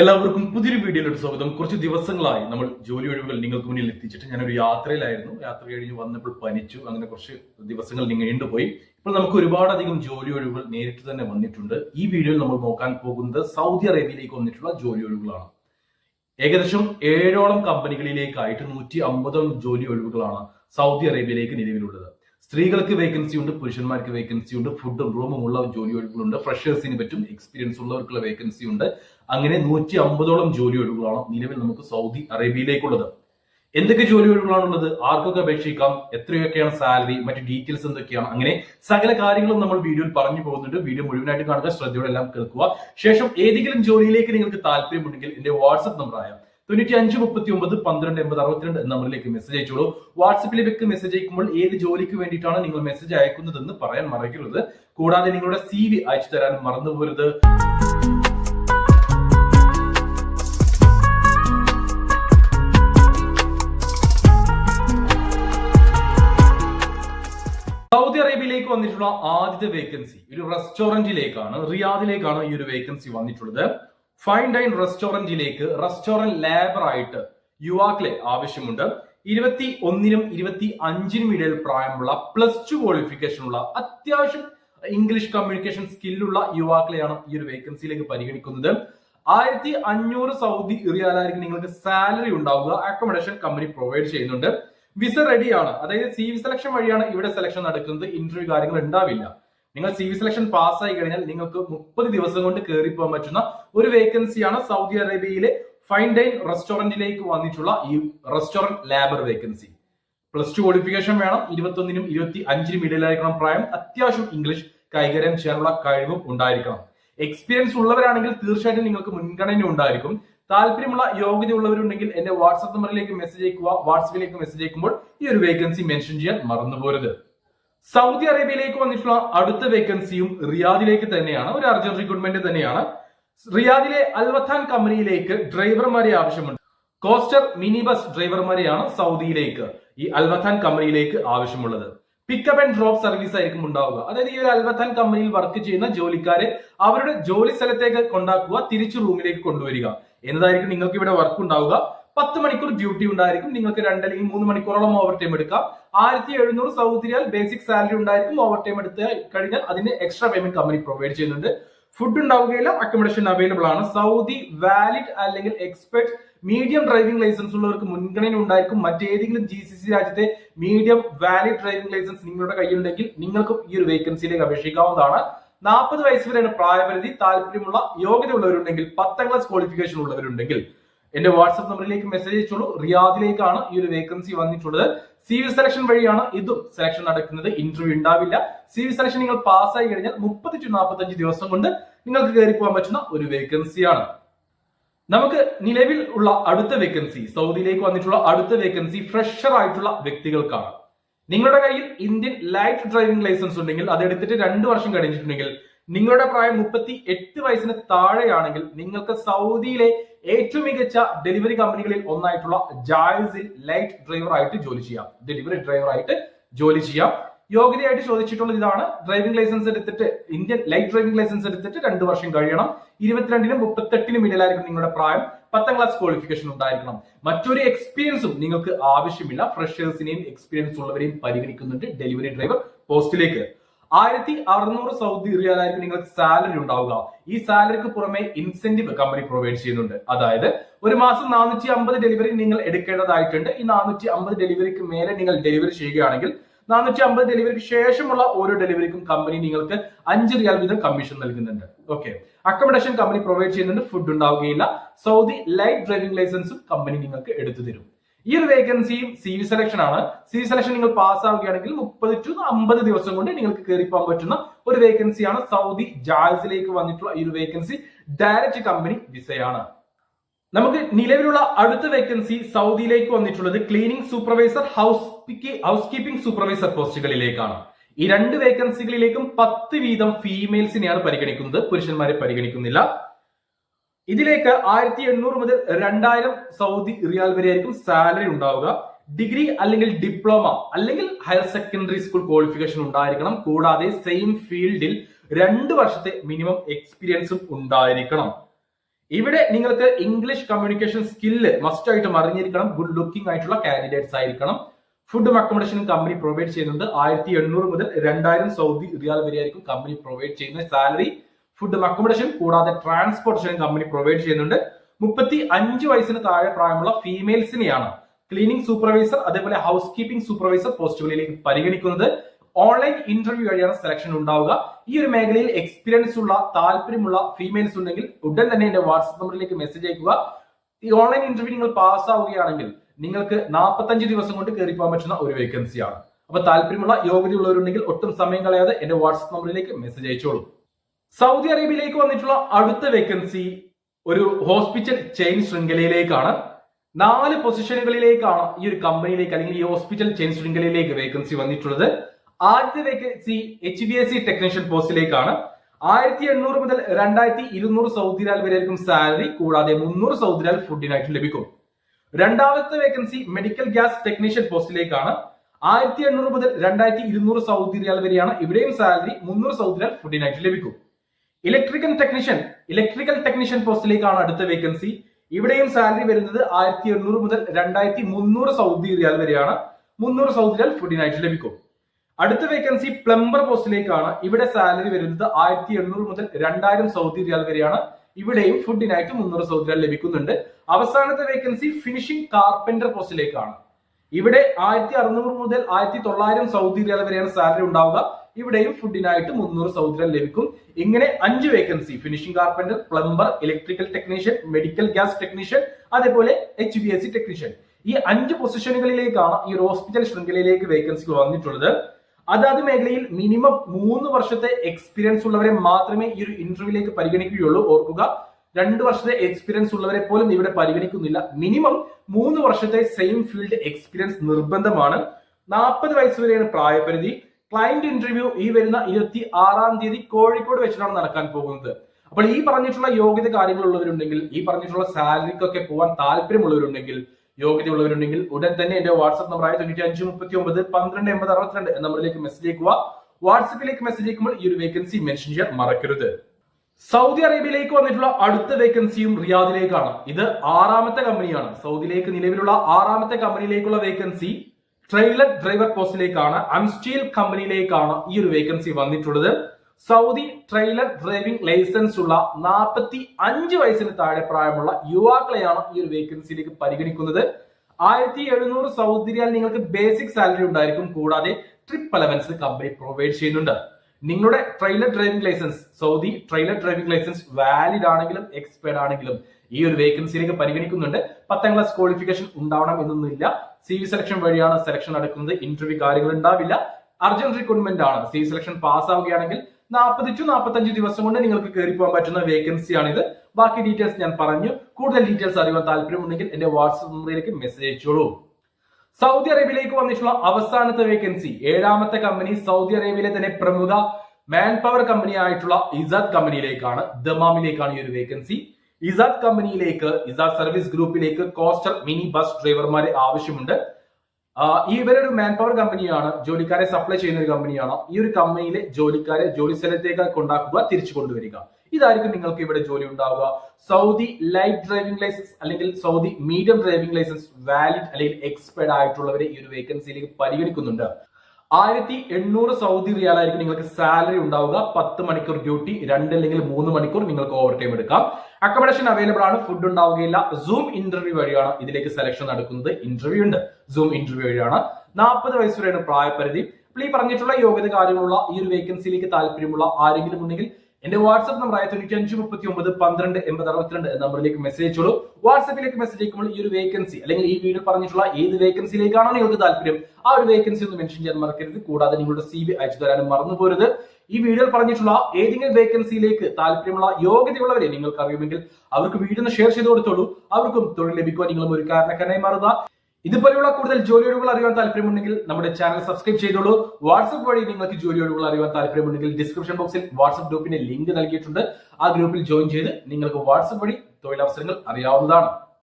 എല്ലാവർക്കും പുതിയൊരു വീഡിയോയിലോട്ട് സ്വാഗതം. കുറച്ച് ദിവസങ്ങളായി നമ്മൾ ജോലി ഒഴിവുകൾ നിങ്ങൾക്ക് മുന്നിൽ എത്തിച്ചിട്ട് ഞാനൊരു യാത്രയിലായിരുന്നു. യാത്ര കഴിഞ്ഞ് വന്നപ്പോൾ പനിച്ചു. അങ്ങനെ കുറച്ച് ദിവസങ്ങൾ നീണ്ടുപോയി ഇപ്പോൾ നമുക്ക് ഒരുപാടധികം ജോലി ഒഴിവുകൾ നേരിട്ട് തന്നെ വന്നിട്ടുണ്ട്. ഈ വീഡിയോയിൽ നമ്മൾ നോക്കാൻ പോകുന്നത് സൗദി അറേബ്യയിലേക്ക് വന്നിട്ടുള്ള ജോലി ഒഴിവുകളാണ്. ഏകദേശം ഏഴോളം കമ്പനികളിലേക്കായിട്ട് നൂറ്റി അമ്പതോളം ജോലി ഒഴിവുകളാണ് സൗദി അറേബ്യയിലേക്ക് നിലവിലുള്ളത്. സ്ത്രീകൾക്ക് വേക്കൻസി ഉണ്ട് പുരുഷന്മാർക്ക് വേക്കൻസി ഉണ്ട് ഫുഡും റൂമും ഉള്ള ജോലി ഒഴിവുകളുണ്ട് ഫ്രഷേഴ്സിന് പറ്റും എക്സ്പീരിയൻസ് ഉള്ളവർക്കുള്ള വേക്കൻസി ഉണ്ട്. അങ്ങനെ നൂറ്റി അമ്പതോളം ജോലി ഒഴിവുകളാണ് നിലവിൽ നമുക്ക് സൗദി അറേബ്യയിലേക്കുള്ളത്. എന്തൊക്കെ ജോലി ഒഴിവുകളാണുള്ളത് ആർക്കൊക്കെ അപേക്ഷിക്കാം? എത്രയൊക്കെയാണ് സാലറി മറ്റു ഡീറ്റെയിൽസ് എന്തൊക്കെയാണ്? അങ്ങനെ സകല കാര്യങ്ങളും നമ്മൾ വീഡിയോയിൽ പറഞ്ഞു പോകുന്നുണ്ട്. വീഡിയോ മുഴുവനായിട്ട് കാണുക ശ്രദ്ധയോടെ എല്ലാം കേൾക്കുക. ശേഷം ഏതെങ്കിലും ജോലിയിലേക്ക് നിങ്ങൾക്ക് താല്പര്യമുണ്ടെങ്കിൽ എന്റെ വാട്സ്ആപ്പ് നമ്പറായ തൊണ്ണൂറ്റി അഞ്ച് മുപ്പത്തി ഒമ്പത് പന്ത്രണ്ട് എൺപത് അറുപത്തിരണ്ട് നമ്പറിലേക്ക് മെസ്സേജ് അയച്ചോളൂ. വാട്സപ്പിലേക്ക് മെസ്സേജ് അയക്കുമ്പോൾ ഏത് ജോലിക്ക് വേണ്ടിയിട്ടാണ് നിങ്ങൾ മെസ്സേജ് അയക്കുന്നതെന്ന് പറയാൻ മറക്കരുത്. കൂടാതെ നിങ്ങളുടെ സി വി അയച്ചു തരാൻ മറന്നുപോരുത് സൗദി അറേബ്യയിലേക്ക് വന്നിട്ടുള്ള ആദ്യത്തെ വേക്കൻസി ഒരു റെസ്റ്റോറന്റിലേക്കാണ് റിയാദിലേക്കാണ് ഈ ഒരു വേക്കൻസി വന്നിട്ടുള്ളത്. ഫൈൻ ഡൈൻ റെസ്റ്റോറന്റിലേക്ക് റെസ്റ്റോറന്റ് ലേബർ ആയിട്ട് യുവാക്കളെ ആവശ്യമുണ്ട്. ഇരുപത്തി ഒന്നിനും ഇരുപത്തി അഞ്ചിനും ഇടയിൽ പ്രായമുള്ള പ്ലസ് ടു ക്വാളിഫിക്കേഷൻ ഉള്ള അത്യാവശ്യം ഇംഗ്ലീഷ് കമ്മ്യൂണിക്കേഷൻ സ്കില്ലുള്ള യുവാക്കളെയാണ് ഈ ഒരു വേക്കൻസിയിലേക്ക് പരിഗണിക്കുന്നത്. ആയിരത്തി അഞ്ഞൂറ് സൗദി റിയാലായിരിക്കും നിങ്ങൾക്ക് സാലറി ഉണ്ടാവുക. അക്കോമഡേഷൻ കമ്പനി പ്രൊവൈഡ് ചെയ്യുന്നുണ്ട്. വിസ റെഡിയാണ് അതായത് സി വി സെലക്ഷൻ വഴിയാണ് ഇവിടെ സെലക്ഷൻ നടക്കുന്നത്. ഇന്റർവ്യൂ കാര്യങ്ങൾ ഉണ്ടാവില്ല. നിങ്ങൾ സി വി സെലക്ഷൻ പാസ്സായി കഴിഞ്ഞാൽ നിങ്ങൾക്ക് മുപ്പത് ദിവസം കൊണ്ട് കയറി പോകാൻ പറ്റുന്ന ഒരു വേക്കൻസിയാണ് സൗദി അറേബ്യയിലെ ഫൈൻ ഡൈൻ റെസ്റ്റോറന്റിലേക്ക് വന്നിട്ടുള്ള ഈ restaurant labour vacancy plus two qualification വേണം. ഇരുപത്തൊന്നിനും ഇരുപത്തി അഞ്ചിനും ഇടയിലായിരിക്കണം പ്രായം. അത്യാവശ്യം ഇംഗ്ലീഷ് കൈകാര്യം ചെയ്യാനുള്ള കഴിവും ഉണ്ടായിരിക്കണം. എക്സ്പീരിയൻസ് ഉള്ളവരാണെങ്കിൽ തീർച്ചയായിട്ടും നിങ്ങൾക്ക് മുൻഗണന ഉണ്ടായിരിക്കും. താല്പര്യമുള്ള യോഗ്യത ഉള്ളവരുണ്ടെങ്കിൽ എന്റെ വാട്സ്ആപ്പ് നമ്പറിലേക്ക് മെസ്സേജ് അയക്കുക. വാട്സപ്പിലേക്ക് മെസ്സേജ് അയക്കുമ്പോൾ ഈ ഒരു വേക്കൻസി മെൻഷൻ ചെയ്യാൻ മറന്നു പോരുത് സൗദി അറേബ്യയിലേക്ക് വന്നിട്ടുള്ള അടുത്ത വേക്കൻസിയും റിയാദിലേക്ക് തന്നെയാണ്. ഒരു അർജന്റ് റിക്രൂട്ട്മെന്റ് തന്നെയാണ്. റിയാദിലെ അൽവത്താൻ കമ്പനിയിലേക്ക് ഡ്രൈവർമാരെ ആവശ്യമുണ്ട്. കോസ്റ്റർ മിനി ബസ് ഡ്രൈവർമാരെയാണ് സൗദിയിലേക്ക് ഈ അൽവത്താൻ കമ്പനിയിലേക്ക് ആവശ്യമുള്ളത്. പിക്കപ്പ് ആൻഡ് ഡ്രോപ്പ് സർവീസ് ആയിരിക്കും ഉണ്ടാവുക. അതായത് ഈ ഒരു അൽവത്താൻ കമ്പനിയിൽ വർക്ക് ചെയ്യുന്ന ജോലിക്കാരെ അവരുടെ ജോലി സ്ഥലത്തേക്ക് കൊണ്ടാക്കുക തിരിച്ചു റൂമിലേക്ക് കൊണ്ടുവരിക. എന്നതായിരിക്കും നിങ്ങൾക്ക് ഇവിടെ വർക്ക് ഉണ്ടാവുക. പത്ത് മണിക്കൂർ ഡ്യൂട്ടി ഉണ്ടായിരിക്കും. നിങ്ങൾക്ക് രണ്ട് അല്ലെങ്കിൽ മൂന്ന് മണിക്കൂറോളം ഓവർ ടൈം എടുക്കാം. ആയിരത്തി എഴുന്നൂറ് സൗദി റിയാൽ ബേസിക് സാലറി ഉണ്ടായിരിക്കും. ഓവർ ടൈം എടുത്ത് കഴിഞ്ഞാൽ അതിന് എക്സ്ട്രാ പേയ്മെന്റ് കമ്പനി പ്രൊവൈഡ് ചെയ്യുന്നുണ്ട്. ഫുഡ് ഉണ്ടാവുകയില്ല അക്കോമഡേഷൻ അവൈലബിൾ ആണ്. സൗദി വാലിഡ് അല്ലെങ്കിൽ എക്സ്പെർട്ട് മീഡിയം ഡ്രൈവിംഗ് ലൈസൻസ് ഉള്ളവർക്ക് മുൻഗണന ഉണ്ടായിരിക്കും. മറ്റേതെങ്കിലും ജി സി സി രാജ്യത്തെ മീഡിയം വാലിഡ് ഡ്രൈവിംഗ് ലൈസൻസ് നിങ്ങളുടെ കയ്യിലുണ്ടെങ്കിൽ നിങ്ങൾക്കും ഈ ഒരു വേക്കൻസിയിലേക്ക് അപേക്ഷിക്കാവുന്നതാണ്. നാൽപ്പത് വയസ്സ് വരെയാണ് പ്രായപരിധി. താല്പര്യമുള്ള യോഗ്യത ഉള്ളവരുണ്ടെങ്കിൽ പത്താം ക്ലാസ് ക്വാളിഫിക്കേഷൻ ഉള്ളവരുണ്ടെങ്കിൽ എന്റെ വാട്സ്ആപ്പ് നമ്പറിലേക്ക് മെസ്സേജ് അയച്ചോളൂ. റിയാദിലേക്കാണ് ഈ ഒരു വേക്കൻസി വന്നിട്ടുള്ളത്. സി വി സെലക്ഷൻ വഴിയാണ് ഇതും സെലക്ഷൻ നടക്കുന്നത്. ഇന്റർവ്യൂ ഉണ്ടാവില്ല. സി വി സെലക്ഷൻ നിങ്ങൾ പാസ്സായി കഴിഞ്ഞാൽ മുപ്പത്തി ടു നാൽപ്പത്തഞ്ച് ദിവസം കൊണ്ട് നിങ്ങൾക്ക് കയറി പോകാൻ പറ്റുന്ന ഒരു വേക്കൻസിയാണ് നമുക്ക് നിലവിൽ ഉള്ള അടുത്ത വേക്കൻസി സൗദിയിലേക്ക് വന്നിട്ടുള്ള അടുത്ത വേക്കൻസി ഫ്രഷർ ആയിട്ടുള്ള വ്യക്തികൾക്കാണ്. നിങ്ങളുടെ കയ്യിൽ ഇന്ത്യൻ ലൈറ്റ് ഡ്രൈവിംഗ് ലൈസൻസ് ഉണ്ടെങ്കിൽ അത് എടുത്തിട്ട് രണ്ട് വർഷം കഴിഞ്ഞിട്ടുണ്ടെങ്കിൽ നിങ്ങളുടെ പ്രായം മുപ്പത്തി എട്ട് വയസ്സിന് താഴെയാണെങ്കിൽ നിങ്ങൾക്ക് സൗദിയിലെ ഏറ്റവും മികച്ച ഡെലിവറി കമ്പനികളിൽ ഒന്നായിട്ടുള്ള ജായസിൽ ലൈറ്റ് ഡ്രൈവർ ആയിട്ട് ജോലി ചെയ്യാം. ഡെലിവറി ഡ്രൈവർ ആയിട്ട് ജോലി ചെയ്യാം. യോഗ്യതയായിട്ട് ചോദിച്ചിട്ടുള്ളത് ഇതാണ്. ഡ്രൈവിംഗ് ലൈസൻസ് എടുത്തിട്ട് ഇന്ത്യൻ ലൈറ്റ് ഡ്രൈവിംഗ് ലൈസൻസ് എടുത്തിട്ട് രണ്ട് വർഷം കഴിയണം. ഇരുപത്തിരണ്ടിനും മുപ്പത്തെട്ടിനും ഇടയിലായിരിക്കും നിങ്ങളുടെ പ്രായം. പത്താം ക്ലാസ് ക്വാളിഫിക്കേഷൻ ഉണ്ടായിരിക്കണം. മറ്റൊരു എക്സ്പീരിയൻസും നിങ്ങൾക്ക് ആവശ്യമില്ല. ഫ്രഷേഴ്സിനെയും എക്സ്പീരിയൻസ് ഉള്ളവരെയും പരിഗണിക്കുന്നുണ്ട് ഡെലിവറി ഡ്രൈവർ പോസ്റ്റിലേക്ക് ആയിരത്തി അറുന്നൂറ് സൗദി റിയാലായിരിക്കും നിങ്ങൾക്ക് സാലറി ഉണ്ടാവുക. ഈ സാലറിക്ക് പുറമെ ഇൻസെന്റീവ് കമ്പനി പ്രൊവൈഡ് ചെയ്യുന്നുണ്ട്. അതായത് ഒരു മാസം നാനൂറ്റി അമ്പത് ഡെലിവറി നിങ്ങൾ എടുക്കേണ്ടതായിട്ടുണ്ട്. ഈ നാനൂറ്റി അമ്പത് ഡെലിവറിക്ക് മേലെ നിങ്ങൾ ഡെലിവറി ചെയ്യുകയാണെങ്കിൽ നാനൂറ്റി അമ്പത് ഡെലിവറിക്ക് ശേഷമുള്ള ഓരോ ഡെലിവറിക്കും കമ്പനി നിങ്ങൾക്ക് അഞ്ച് റിയാൽ വീതം കമ്മീഷൻ നൽകുന്നുണ്ട്. ഓക്കെ അക്കോമഡേഷൻ കമ്പനി പ്രൊവൈഡ് ചെയ്യുന്നുണ്ട്. ഫുഡ് ഉണ്ടാവുകയില്ല. സൗദി ലൈറ്റ് ഡ്രൈവിംഗ് ലൈസൻസും കമ്പനി നിങ്ങൾക്ക് എടുത്തു തരും ഈ ഒരു വേക്കൻസിയും സി വി സെലക്ഷൻ ആണ്. സി വി സെലക്ഷൻ നിങ്ങൾ പാസ് ആവുകയാണെങ്കിൽ മുപ്പത് ടു അമ്പത് ദിവസം കൊണ്ട് നിങ്ങൾക്ക് കയറി പോകാൻ പറ്റുന്ന ഒരു വേക്കൻസിയാണ് സൗദി ജാസിലേക്ക് വന്നിട്ടുള്ള ഈ ഒരു വേക്കൻസി ഡയറക്റ്റ് കമ്പനി വിസയാണ് നമുക്ക് നിലവിലുള്ള അടുത്ത വേക്കൻസി സൗദിയിലേക്ക് വന്നിട്ടുള്ളത് cleaning supervisor house house keeping supervisor പോസ്റ്റുകളിലേക്കാണ്. ഈ രണ്ട് വേക്കൻസികളിലേക്കും പത്ത് വീതം ഫീമെയിൽസിനെയാണ് പരിഗണിക്കുന്നത്. പുരുഷന്മാരെ പരിഗണിക്കുന്നില്ല. ഇതിലേക്ക് ആയിരത്തി എണ്ണൂറ് മുതൽ രണ്ടായിരം സൗദി റിയാൽ വരെ ആയിരിക്കും സാലറി ഉണ്ടാവുക. ഡിഗ്രി അല്ലെങ്കിൽ ഡിപ്ലോമ അല്ലെങ്കിൽ ഹയർ സെക്കൻഡറി സ്കൂൾ ക്വാളിഫിക്കേഷൻ ഉണ്ടായിരിക്കണം. കൂടാതെ സെയിം ഫീൽഡിൽ രണ്ട് വർഷത്തെ മിനിമം എക്സ്പീരിയൻസും ഉണ്ടായിരിക്കണം. ഇവിടെ നിങ്ങൾക്ക് ഇംഗ്ലീഷ് കമ്മ്യൂണിക്കേഷൻ സ്കില്ല് മസ്റ്റ് ആയിട്ട് അറിഞ്ഞിരിക്കണം. ഗുഡ് ലുക്കിംഗ് ആയിട്ടുള്ള കാൻഡിഡേറ്റ്സ് ആയിരിക്കണം. ഫുഡും അക്കോമഡേഷനും കമ്പനി പ്രൊവൈഡ് ചെയ്യുന്നുണ്ട് ആയിരത്തി എണ്ണൂറ് മുതൽ രണ്ടായിരം സൗദി റിയാൽ വരെ ആയിരിക്കും കമ്പനി പ്രൊവൈഡ് ചെയ്യുന്ന സാലറി ഫുഡും അക്കോമഡേഷൻ കൂടാതെ ട്രാൻസ്പോർട്ടേഷനും കമ്പനി പ്രൊവൈഡ് ചെയ്യുന്നുണ്ട്. മുപ്പത്തി അഞ്ച് വയസ്സിന് താഴെ പ്രായമുള്ള ഫീമെയിൽസിനെയാണ് ക്ലീനിങ് സൂപ്പർവൈസർ അതേപോലെ ഹൗസ് കീപ്പിംഗ് സൂപ്പർവൈസർ പോസ്റ്റുകളിലേക്ക് പരിഗണിക്കുന്നത്. ഓൺലൈൻ ഇന്റർവ്യൂ വഴിയാണ് സെലക്ഷൻ ഉണ്ടാവുക. ഈ ഒരു മേഖലയിൽ എക്സ്പീരിയൻസ് ഉള്ള താല്പര്യമുള്ള ഫീമെയിൽസ് ഉണ്ടെങ്കിൽ ഉടൻ തന്നെ എന്റെ വാട്സ്ആപ്പ് നമ്പറിലേക്ക് മെസ്സേജ് അയക്കുക. ഈ ഓൺലൈൻ ഇന്റർവ്യൂ നിങ്ങൾ പാസ് ആവുകയാണെങ്കിൽ നിങ്ങൾക്ക് നാൽപ്പത്തഞ്ച് ദിവസം കൊണ്ട് കയറി പോകാൻ പറ്റുന്ന ഒരു വേക്കൻസിയാണ് അപ്പൊ താല്പര്യമുള്ള യോഗ്യതയുള്ളവരുണ്ടെങ്കിൽ ഒട്ടും സമയം കളയാതെ എന്റെ വാട്സ്ആപ്പ് നമ്പറിലേക്ക് മെസ്സേജ് അയച്ചോളൂ. സൗദി അറേബ്യയിലേക്ക് വന്നിട്ടുള്ള അടുത്ത വേക്കൻസി ഒരു ഹോസ്പിറ്റൽ ചെയിൻ ശൃംഖലയിലേക്കാണ്. നാല് പൊസിഷനുകളിലേക്കാണ് ഈ ഒരു കമ്പനിയിലേക്ക് അല്ലെങ്കിൽ ഈ ഹോസ്പിറ്റൽ ചെയിൻ ശൃംഖലയിലേക്ക് വേക്കൻസി വന്നിട്ടുള്ളത്. ആദ്യത്തെ vacancy H B S C technician പോസ്റ്റിലേക്കാണ് ആയിരത്തി എണ്ണൂറ് മുതൽ രണ്ടായിരത്തി ഇരുന്നൂറ് സൗദി റിയാൽ വരെ ആയിരിക്കും സാലറി കൂടാതെ മുന്നൂറ് സൗദി റിയാൽ ഫുഡിനായിട്ട് ലഭിക്കും. രണ്ടാമത്തെ വേക്കൻസി മെഡിക്കൽ ഗ്യാസ് ടെക്നീഷ്യൻ പോസ്റ്റിലേക്കാണ് ആയിരത്തി എണ്ണൂറ് മുതൽ രണ്ടായിരത്തി ഇരുന്നൂറ് സൗദി റിയാൽ വരെയാണ് ഇവിടെയും സാലറി മുന്നൂറ് സൗദി റിയാൽ ഫുഡിനായിട്ട് ലഭിക്കും. ഇലക്ട്രിക്കൽ ടെക്നീഷ്യൻ ഇലക്ട്രിക്കൽ ടെക്നീഷ്യൻ പോസ്റ്റിലേക്കാണ് അടുത്ത വേക്കൻസി ഇവിടെയും സാലറി വരുന്നത് ആയിരത്തി എണ്ണൂറ് മുതൽ രണ്ടായിരത്തി മുന്നൂറ് സൗദി റിയാൽ വരെയാണ്. മുന്നൂറ് സൗദി റിയാൽ ഫുഡിനായിട്ട് ലഭിക്കും. അടുത്ത വേക്കൻസി പ്ലംബർ പോസ്റ്റിലേക്കാണ് ഇവിടെ സാലറി വരുന്നത് ആയിരത്തി എണ്ണൂറ് മുതൽ രണ്ടായിരം സൗദി റിയാൽ വരെയാണ്. ഇവിടെയും ഫുഡിനായിട്ട് മുന്നൂറ് സൗദി റിയാൽ ലഭിക്കുന്നുണ്ട്. അവസാനത്തെ വേക്കൻസി ഫിനിഷിംഗ് കാർപ്പന്റർ പോസ്റ്റിലേക്കാണ് ഇവിടെ ആയിരത്തി അറുന്നൂറ് മുതൽ ആയിരത്തി തൊള്ളായിരം സൗദി റിയാൽ വരെയാണ് സാലറി ഉണ്ടാവുക. ഇവിടെയും ഫുഡിനായിട്ട് മുന്നൂറ് സൗദി റിയാൽ ലഭിക്കും. ഇങ്ങനെ അഞ്ച് vacancy finishing carpenter plumber electrical technician medical gas technician അതേപോലെ H B S C technician ഈ അഞ്ച് പൊസിഷനുകളിലേക്കാണ് ഈ ഒരു ഹോസ്പിറ്റൽ ശൃംഖലയിലേക്ക് വേക്കൻസികൾ വന്നിട്ടുള്ളത്. അതാത് മേഖലയിൽ മിനിമം മൂന്ന് വർഷത്തെ എക്സ്പീരിയൻസ് ഉള്ളവരെ മാത്രമേ ഈ ഒരു ഇന്റർവ്യൂവിലേക്ക് പരിഗണിക്കുകയുള്ളൂ. ഓർക്കുക രണ്ട് വർഷത്തെ എക്സ്പീരിയൻസ് ഉള്ളവരെ പോലും ഇവിടെ പരിഗണിക്കുന്നില്ല. മിനിമം മൂന്ന് വർഷത്തെ സെയിം ഫീൽഡ് എക്സ്പീരിയൻസ് നിർബന്ധമാണ്. നാൽപ്പത് വയസ്സ് വരെയാണ് പ്രായപരിധി. ക്ലയന്റ് ഇന്റർവ്യൂ ഈ വരുന്ന ഇരുപത്തി ആറാം തീയതി കോഴിക്കോട് വെച്ചിട്ടാണ് നടക്കാൻ പോകുന്നത്. അപ്പോൾ ഈ പറഞ്ഞിട്ടുള്ള യോഗ്യത കാര്യങ്ങളുള്ളവരുണ്ടെങ്കിൽ ഈ പറഞ്ഞിട്ടുള്ള സാലറിക്കൊക്കെ പോകാൻ താല്പര്യമുള്ളവരുണ്ടെങ്കിൽ യോഗ്യതയുള്ളവരുണ്ടെങ്കിൽ ഉടൻ തന്നെ എന്റെ വാട്സ്ആപ്പ് നമ്പറായ തൊണ്ണൂറ്റി അഞ്ച് മുപ്പത്തി ഒമ്പത് പന്ത്രണ്ട് എൺപത് അറുപത്തിരണ്ട് നമ്പറിലേക്ക് മെസ്സേജ് അയക്കുക. വാട്സപ്പിലേക്ക് മെസ്സേജ് അയക്കുമ്പോൾ ഈ ഒരു വേക്കൻസി മെൻഷൻ ചെയ്യാൻ മറക്കരുത്. സൗദി അറേബ്യയിലേക്ക് വന്നിട്ടുള്ള അടുത്ത വേക്കൻസിയും റിയാദിലേക്കാണ്. ഇത് ആറാമത്തെ കമ്പനിയാണ്. സൗദിയിലേക്ക് നിലവിലുള്ള ആറാമത്തെ കമ്പനിയിലേക്കുള്ള വേക്കൻസി ട്രെയിലർ ഡ്രൈവർ പോസ്റ്റിലേക്കാണ്. അൺസ്റ്റീൽ കമ്പനിയിലേക്കാണ് ഈ ഒരു വേക്കൻസി വന്നിട്ടുള്ളത്. സൗദി ട്രെയിലർ ഡ്രൈവിംഗ് ലൈസൻസ് ഉള്ള നാൽപ്പത്തി അഞ്ച് വയസ്സിന് താഴെ പ്രായമുള്ള യുവാക്കളെയാണ് ഈ ഒരു വേക്കൻസിയിലേക്ക് പരിഗണിക്കുന്നത്. ആയിരത്തി എഴുന്നൂറ് സൗദി നിങ്ങൾക്ക് ബേസിക് സാലറി ഉണ്ടായിരിക്കും. കൂടാതെ ട്രിപ്പ് അലവൻസ് കമ്പനി പ്രൊവൈഡ് ചെയ്യുന്നുണ്ട്. നിങ്ങളുടെ trailer driving licence Saudi trailer driving licence valid ആണെങ്കിലും എക്സ്പയർഡ് ആണെങ്കിലും ഈ ഒരു വേക്കൻസിയിലേക്ക് പരിഗണിക്കുന്നുണ്ട്. പത്താം ക്ലാസ് ക്വാളിഫിക്കേഷൻ ഉണ്ടാവണം എന്നൊന്നുമില്ല. സി വി സെലക്ഷൻ വഴിയാണ് സെലക്ഷൻ നടക്കുന്നത്. ഇന്റർവ്യൂ കാര്യങ്ങൾ ഉണ്ടാവില്ല. അർജന്റ് റിക്രൂട്ട്മെന്റ് ആണ്. സി സെലക്ഷൻ പാസ് ആവുകയാണെങ്കിൽ നാൽപ്പത് ടു നാൽപ്പത്തഞ്ച് ദിവസം കൊണ്ട് നിങ്ങൾക്ക് കയറി പോകാൻ പറ്റുന്ന വേക്കൻസിയാണിത് ബാക്കി ഡീറ്റെയിൽസ് ഞാൻ പറഞ്ഞു. കൂടുതൽ ഡീറ്റെയിൽസ് അറിയാൻ താല്പര്യമുണ്ടെങ്കിൽ എന്റെ വാട്സ്ആപ്പ് നമ്പറിലേക്ക് മെസ്സേജ് അയച്ചോളൂ. സൗദി അറേബ്യയിലേക്ക് വന്നിട്ടുള്ള അവസാനത്തെ വേക്കൻസി ഏഴാമത്തെ കമ്പനി സൗദി അറേബ്യയിലെ തന്നെ പ്രമുഖ മാൻ പവർ കമ്പനി ആയിട്ടുള്ള ഇസാദ് കമ്പനിയിലേക്കാണ് ദമാമിലേക്കാണ് ഈ ഒരു വേക്കൻസി ഇസാദ് കമ്പനിയിലേക്ക് ഇസാദ് സർവീസ് ഗ്രൂപ്പിലേക്ക് കോസ്റ്റർ മിനി ബസ് ഡ്രൈവർമാരെ ആവശ്യമുണ്ട്. ഇവരൊരു മാൻ പവർ കമ്പനിയാണ് ജോലിക്കാരെ സപ്ലൈ ചെയ്യുന്ന ഒരു കമ്പനിയാണ് ഈ ഒരു കമ്പനിയിലെ ജോലിക്കാരെ ജോലി സ്ഥലത്തേക്ക് കൊണ്ടാക്കുക തിരിച്ചു കൊണ്ടുവരിക. ഇതായിരിക്കും നിങ്ങൾക്ക് ഇവിടെ ജോലി ഉണ്ടാവുക. സൗദി ലൈറ്റ് ഡ്രൈവിംഗ് ലൈസൻസ് അല്ലെങ്കിൽ Saudi medium driving licence valid അല്ലെങ്കിൽ എക്സ്പയർഡ് ആയിട്ടുള്ളവരെ ഈ ഒരു വേക്കൻസിയിലേക്ക് പരിഗണിക്കുന്നുണ്ട്. ആയിരത്തി എണ്ണൂറ് സൗദി റിയാലായിരിക്കും നിങ്ങൾക്ക് സാലറി ഉണ്ടാവുക. പത്ത് മണിക്കൂർ ഡ്യൂട്ടി രണ്ട് അല്ലെങ്കിൽ മൂന്ന് മണിക്കൂർ നിങ്ങൾക്ക് ഓവർ ടൈം എടുക്കാം. അക്കോമഡേഷൻ അവൈലബിൾ ആണ്. ഫുഡ് ഉണ്ടാവുകയില്ല. സൂം ഇന്റർവ്യൂ വഴിയാണ് ഇതിലേക്ക് സെലക്ഷൻ നടക്കുന്നത്. ഇന്റർവ്യൂ ഉണ്ട്. സൂം ഇന്റർവ്യൂ വഴിയാണ്. നാൽപ്പത് വയസ്സ് വരെയാണ് പ്രായപരിധി. അപ്പോൾ ഈ പറഞ്ഞിട്ടുള്ള യോഗ്യത കാര്യങ്ങളുള്ള ഈ ഒരു വേക്കൻസിയിലേക്ക് താല്പര്യമുള്ള ആരെങ്കിലും ഉണ്ടെങ്കിൽ എന്റെ വാട്സ്ആപ്പ് നമ്പർ ആയ തൊണ്ണൂറ്റി അഞ്ച് മുപ്പത്തി ഒമ്പത് പന്ത്രണ്ട് എൺപത് അറുപത്തിരണ്ട് എന്ന നമ്പറിലേക്ക് മെസ്സേജ് അയച്ചോളൂ വാട്സ്ആപ്പിലേക്ക് മെസ്സേജ് അയക്കുമ്പോൾ ഈ ഒരു വേക്കൻസി അല്ലെങ്കിൽ ഈ വീഡിയോ പറഞ്ഞിട്ടുള്ള ഏത് വേക്കൻസിയിലേക്കാണോ നിങ്ങൾക്ക് താല്പര്യം ആ ഒരു വേക്കൻസി ഒന്ന് മെൻഷൻ ചെയ്യാൻ മറക്കരുത്. കൂടാതെ നിങ്ങളുടെ സി വി അയച്ചു തരാനും മറന്നു പോരുത്. ഈ വീഡിയോയിൽ പറഞ്ഞിട്ടുള്ള ഏതെങ്കിലും വേക്കൻസിയിലേക്ക് താല്പര്യമുള്ള യോഗ്യതയുള്ളവരെ നിങ്ങൾക്ക് അറിയുമെങ്കിൽ അവർക്ക് വീഡിയോ ഷെയർ ചെയ്ത് കൊടുത്തോളൂ. അവർക്കും തൊഴിൽ ലഭിക്കുവാൻ നിങ്ങളും ഒരു കാരണക്കാരനായി മാറുക. ഇതുപോലെയുള്ള കൂടുതൽ ജോലി ഒഴിവുകൾ അറിയാൻ താല്പര്യമുണ്ടെങ്കിൽ നമ്മുടെ ചാനൽ സബ്സ്ക്രൈബ് ചെയ്തോളൂ. വാട്സ്ആപ്പ് വഴി നിങ്ങൾക്ക് ജോലി ഒഴിവുകൾ അറിയാൻ താല്പര്യമുണ്ടെങ്കിൽ ഡിസ്ക്രിപ്ഷൻ ബോക്സിൽ വാട്സ്ആപ്പ് ഗ്രൂപ്പിന്റെ ലിങ്ക് നൽകിയിട്ടുണ്ട്. ആ ഗ്രൂപ്പിൽ ജോയിൻ ചെയ്ത് നിങ്ങൾക്ക് വാട്സ്ആപ്പ് വഴി തൊഴിലവസരങ്ങൾ അറിയാവുന്നതാണ്.